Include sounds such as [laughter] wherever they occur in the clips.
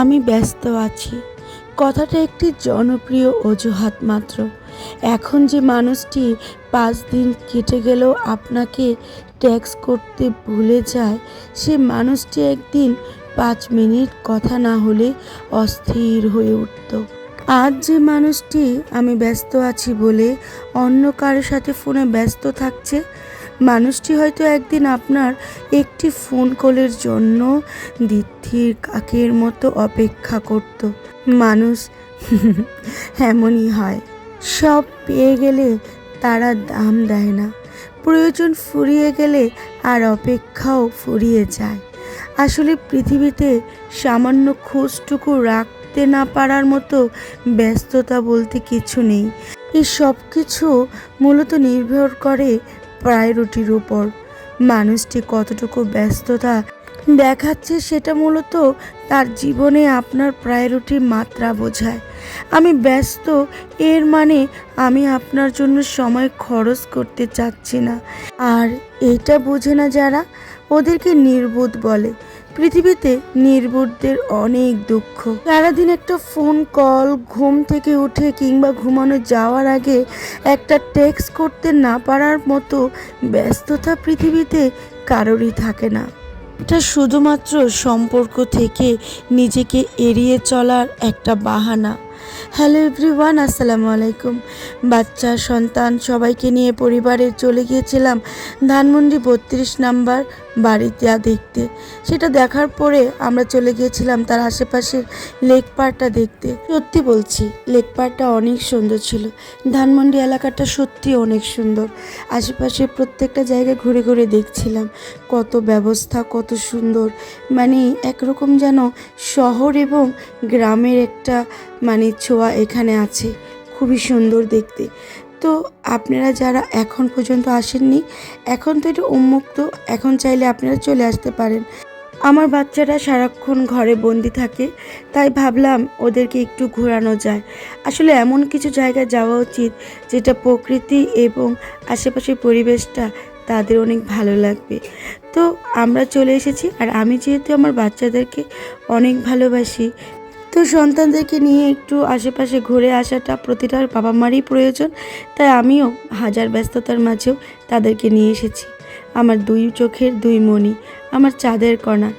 আমি ব্যস্ত আছি। কথাটা একটি জনপ্রিয় অজুহাত মাত্র। এখন যে মানুষটি পাঁচ দিন কেটে গেলেও আপনাকে ট্যাক্স করতে ভুলে যায়, সে মানুষটি একদিন পাঁচ মিনিট কথা না হলে অস্থির হয়ে উঠত। আজ যে মানুষটি আমি ব্যস্ত আছি বলে অন্য কারোর সাথে ফোনে ব্যস্ত থাকছে মানুষটি হয়তো একদিন আপনার একটি ফোন কলের জন্য দিথির কাকের মতো অপেক্ষা করত। মানুষ [laughs] এমনই হয়। সব পেয়ে গেলে তারা দাম দেয় না। প্রয়োজন ফুরিয়ে গেলে আর অপেক্ষাও ফুরিয়ে যায়। আসলে পৃথিবীতে সামান্য খোঁজটুকু রাখতে না পারার মতো ব্যস্ততা বলতে কিছু নেই। এই সব কিছু মূলত নির্ভর করে প্রায়োরিটির উপর। মানুষটি কতটুকু ব্যস্ততা দেখাচ্ছে সেটা মূলত তার জীবনে আপনার প্রায়োরিটির মাত্রা বোঝায়। আমি ব্যস্ত, এর মানে আমি আপনার জন্য সময় খরচ করতে চাচ্ছি না। আর এটা বোঝে না যারা, ওদেরকে নির্বোধ বলে। পৃথিবীতে নির্বোধদের অনেক দুঃখ। সারাদিন একটা ফোন কল ঘুম থেকে উঠে কিংবা ঘুমানো যাওয়ার আগে একটা টেক্সট করতে না পারার মতো ব্যস্ততা পৃথিবীতে কারোরই থাকে না। এটা শুধুমাত্র সম্পর্ক থেকে নিজেকে এড়িয়ে চলার একটা বাহানা। হ্যালো এভরিওয়ান আসসালামু আলাইকুম। বাচ্চা, সন্তান, সবাইকে নিয়ে পরিবারে চলে গিয়েছিলাম ধানমন্ডি বত্রিশ নাম্বার বাড়িতে দেখতে। সেটা দেখার পরে আমরা চলে গিয়েছিলাম তার আশেপাশের লেক পাড়টা দেখতে। সত্যি বলছি, লেক পাড়টা অনেক সুন্দর ছিল। ধানমন্ডি এলাকাটা সত্যি অনেক সুন্দর। আশেপাশে প্রত্যেকটা জায়গায় ঘুরে ঘুরে দেখছিলাম। কত ব্যবস্থা, কত সুন্দর। মানে একরকম যেন শহর এবং গ্রামের একটা মানে ছোঁয়া এখানে আছে। খুবই সুন্দর দেখতে। তো আপনারা যারা এখন পর্যন্ত আসেননি, এখন তো এটা উন্মুক্ত, এখন চাইলে আপনারা চলে আসতে পারেন। আমার বাচ্চারা সারাক্ষণ ঘরে বন্দি থাকে, তাই ভাবলাম ওদেরকে একটু ঘোরানো যায়। আসলে এমন কিছু জায়গায় যাওয়া উচিত, যেটা প্রকৃতি এবং আশেপাশের পরিবেশটা তাদের অনেক ভালো লাগবে। তো আমরা চলে এসেছি, আর আমি যেহেতু আমার বাচ্চাদেরকে অনেক ভালোবাসি তো সন্তানদেরকে নিয়ে একটু আশেপাশে ঘুরে আসাটা প্রতিটার বাবা মারই প্রয়োজন। তাই আমিও হাজার ব্যস্ততার মাঝেও তাদেরকে নিয়ে এসেছি। আমার দুই চোখের দুই মণি আমার চাঁদের কণা।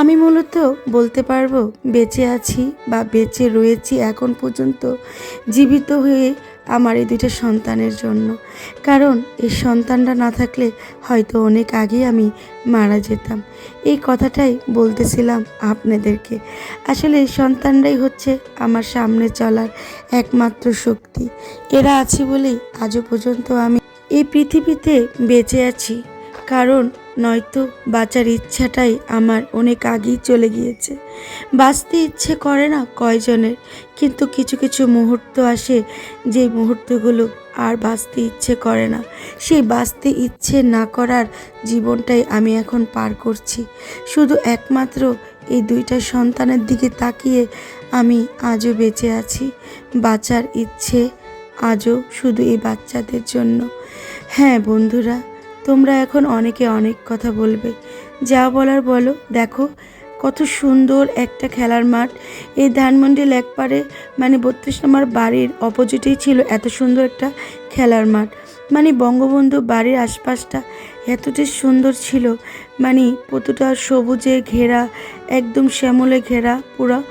আমি মূলত বলতে পারব, বেঁচে আছি বা বেঁচে রয়েছি এখন পর্যন্ত, জীবিত হয়ে আমার এই দুইটা সন্তানের জন্য। কারণ এই সন্তানরা না থাকলে হয়তো অনেক আগেই আমি মারা যেতাম। এই কথাটাই বলতেছিলাম আপনাদেরকে। আসলে এই সন্তানরাই হচ্ছে আমার সামনে চলার একমাত্র শক্তি। এরা আছে বলেই আজও পর্যন্ত আমি এই পৃথিবীতে বেঁচে আছি। কারণ নয়তো বাঁচার ইচ্ছাটাই আমার অনেক আগেই চলে গিয়েছে। বাঁচতে ইচ্ছে করে না কয়জনের, কিন্তু কিছু কিছু মুহূর্ত আসে যেই মুহূর্তগুলো আর বাঁচতে ইচ্ছে করে না। সেই বাঁচতে ইচ্ছে না করার জীবনটাই আমি এখন পার করছি। শুধু একমাত্র এই দুইটা সন্তানের দিকে তাকিয়ে আমি আজও বেঁচে আছি। বাঁচার ইচ্ছে আজও শুধু এই বাচ্চাদের জন্য। হ্যাঁ বন্ধুরা তোমরা এখন অনেকে অনেক কথা বলবে। যা বলার বলো। দেখো, কত সুন্দর একটা খেলার মাঠ। এই ধানমন্ডি লেকপাড়ে মানে বত্রিশ নম্বর বাড়ির অপোজিটেই ছিল এত সুন্দর একটা খেলার মাঠ। মানে বঙ্গবন্ধু বাড়ির আশপাশটা এতটাই সুন্দর ছিল। মানে প্রতিটা সবুজে ঘেরা, একদম শ্যামলে ঘেরা পুরো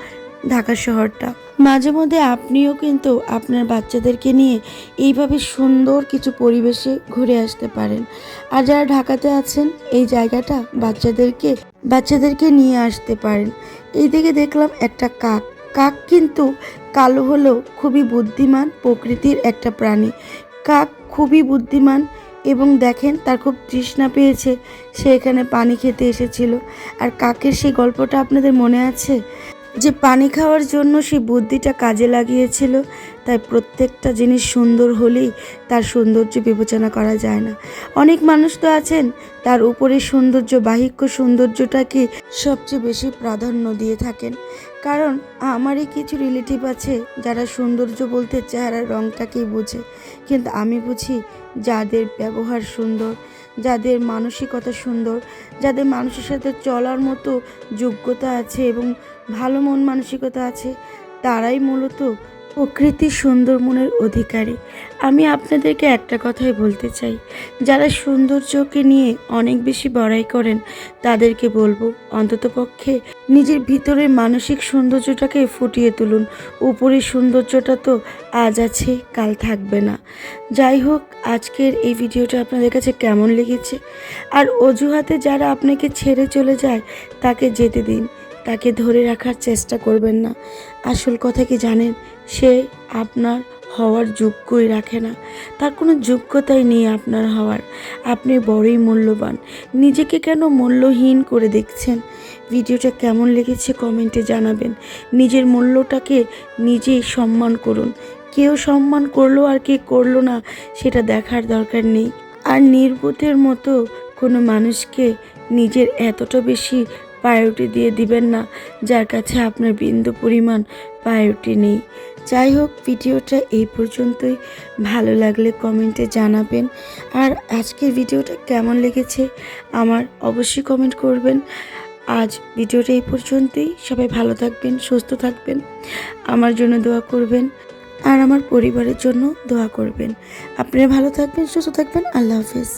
ঢাকা শহরটা। মাঝে মধ্যে আপনিও কিন্তু আপনার বাচ্চাদেরকে নিয়ে এইভাবে সুন্দর কিছু পরিবেশে ঘুরে আসতে পারেন। আর যারা ঢাকাতে আছেন, এই জায়গাটা বাচ্চাদেরকে বাচ্চাদেরকে নিয়ে আসতে পারেন। এইদিকে দেখলাম একটা কাক। কাক কিন্তু কালো হলেও খুবই বুদ্ধিমান প্রকৃতির একটা প্রাণী। কাক খুবই বুদ্ধিমান এবং দেখেন তার খুব তৃষ্ণা পেয়েছে, সে এখানে পানি খেতে এসেছিল। আর কাকের সেই গল্পটা আপনাদের মনে আছে? যে পানি খাওয়ার জন্য সে বুদ্ধিটা কাজে লাগিয়েছিল, তাই প্রত্যেকটা জিনিস সুন্দর হলেই তার সৌন্দর্য বিবেচনা করা যায় না। অনেক মানুষ তো আছেন, তার উপরে সৌন্দর্য, বাহিক্য সৌন্দর্যটাকে সবচেয়ে বেশি প্রাধান্য দিয়ে থাকেন। কারণ আমারই কিছু রিলেটিভ আছে যারা সৌন্দর্য বলতে চেহারার রঙটাকেই বোঝে। কিন্তু আমি বুঝি যাদের ব্যবহার সুন্দর, যাদের মানসিকতা সুন্দর, যাদের মানুষের সাথে চলার মতো যোগ্যতা আছে এবং ভালো মন মানসিকতা আছে, তারাই মূলত প্রকৃতির সুন্দর মনের অধিকারী। আমি আপনাদেরকে একটা কথাই বলতে চাই, যারা সৌন্দর্যকে নিয়ে অনেক বেশি বড়াই করেন, তাদেরকে বলব অন্ততপক্ষে নিজের ভিতরে মানসিক সৌন্দর্যটাকে ফুটিয়ে তুলুন। উপরের সৌন্দর্যটা তো আজ আছে, কাল থাকবে না। যাই হোক, আজকের এই ভিডিওটা আপনাদের কাছে কেমন লেগেছে? আর অজুহাতে যারা আপনাকে ছেড়ে চলে যায়, তাকে যেতে দিন। তাকে ধরে রাখার চেষ্টা করবেন না। আসল কথা কি জানেন? সে আপনার হওয়ার যোগ্যই রাখে না। তার কোনো যোগ্যতাই নেই আপনার হওয়ার। আপনি বড়ই মূল্যবান। নিজেকে কেন মূল্যহীন করে দেখছেন? ভিডিওটা কেমন লেগেছে কমেন্টে জানাবেন। নিজের মূল্যটাকে নিজেই সম্মান করুন। কেউ সম্মান করল আর কে করল না, সেটা দেখার দরকার নেই। আর নির্বোধের মতো কোনো মানুষকে নিজের এতটা বেশি প্রায়োরিটি দিয়ে দিবেন না, যার কাছে আপনার বিন্দু পরিমাণ প্রায়োরিটি নেই। যাই হোক, ভিডিওটা এই পর্যন্তই। ভালো লাগলে কমেন্টে জানাবেন। আর আজকের ভিডিওটা কেমন লেগেছে আমার অবশ্যই কমেন্ট করবেন। আজ ভিডিওটা এই পর্যন্তই। সবাই ভালো থাকবেন, সুস্থ থাকবেন। আমার জন্য দোয়া করবেন আর আমার পরিবারের জন্য দোয়া করবেন। আপনারা ভালো থাকবেন, সুস্থ থাকবেন। আল্লাহ হাফিজ।